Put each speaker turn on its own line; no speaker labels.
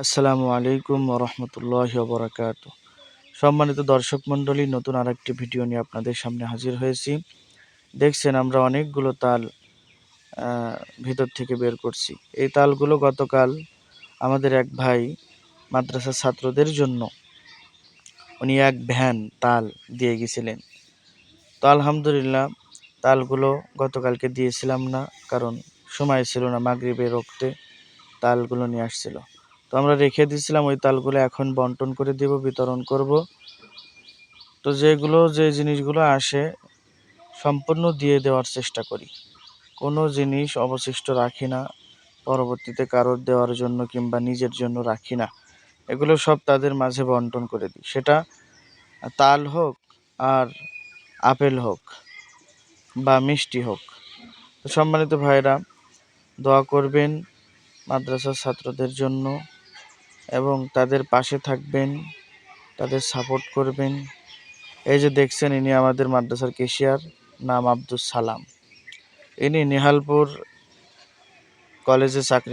আসসালামু আলাইকুম রহমতুল্লাহ বরাকাত সম্মানিত দর্শক মণ্ডলী, নতুন আরেকটি ভিডিও নিয়ে আপনাদের সামনে হাজির হয়েছি। দেখছেন, আমরা অনেকগুলো তাল ভিতর থেকে বের করছি। এই তালগুলো গতকাল আমাদের এক ভাই মাদ্রাসার ছাত্রদের জন্য উনি এক ভ্যান তাল দিয়ে গেছিলেন। তো আলহামদুলিল্লাহ, তালগুলো গতকালকে দিয়েছিলাম না, কারণ সময় ছিল না মাগরিবের রক্তে তালগুলো নিয়ে আসছিল। তো আমরা রেখে দিয়েছিলাম, ওই তালগুলো এখন বন্টন করে দেব, বিতরণ করব। তো যেগুলো, যে জিনিসগুলো আসে, সম্পূর্ণ দিয়ে দেওয়ার চেষ্টা করি। কোনো জিনিস অবশিষ্ট রাখি না, পরবর্তীতে কারোর দেওয়ার জন্য কিংবা নিজের জন্য রাখি না। এগুলো সব তাদের মাঝে বন্টন করে দিই। সেটা তাল হোক আর আপেল হোক বা মিষ্টি হোক। তো সম্মানিত ভাইরা, দোয়া করবেন মাদ্রাসার ছাত্রদের জন্য। এবং তাদের পাশে থাকবেন, তাদের সাপোর্ট করবেন। এই যে দেখছেন, ইনি আমাদের মাদ্রাসার কেশিয়ার নাম আব্দুল সালাম। ইনি নিহালপুর কলেজে চাকরি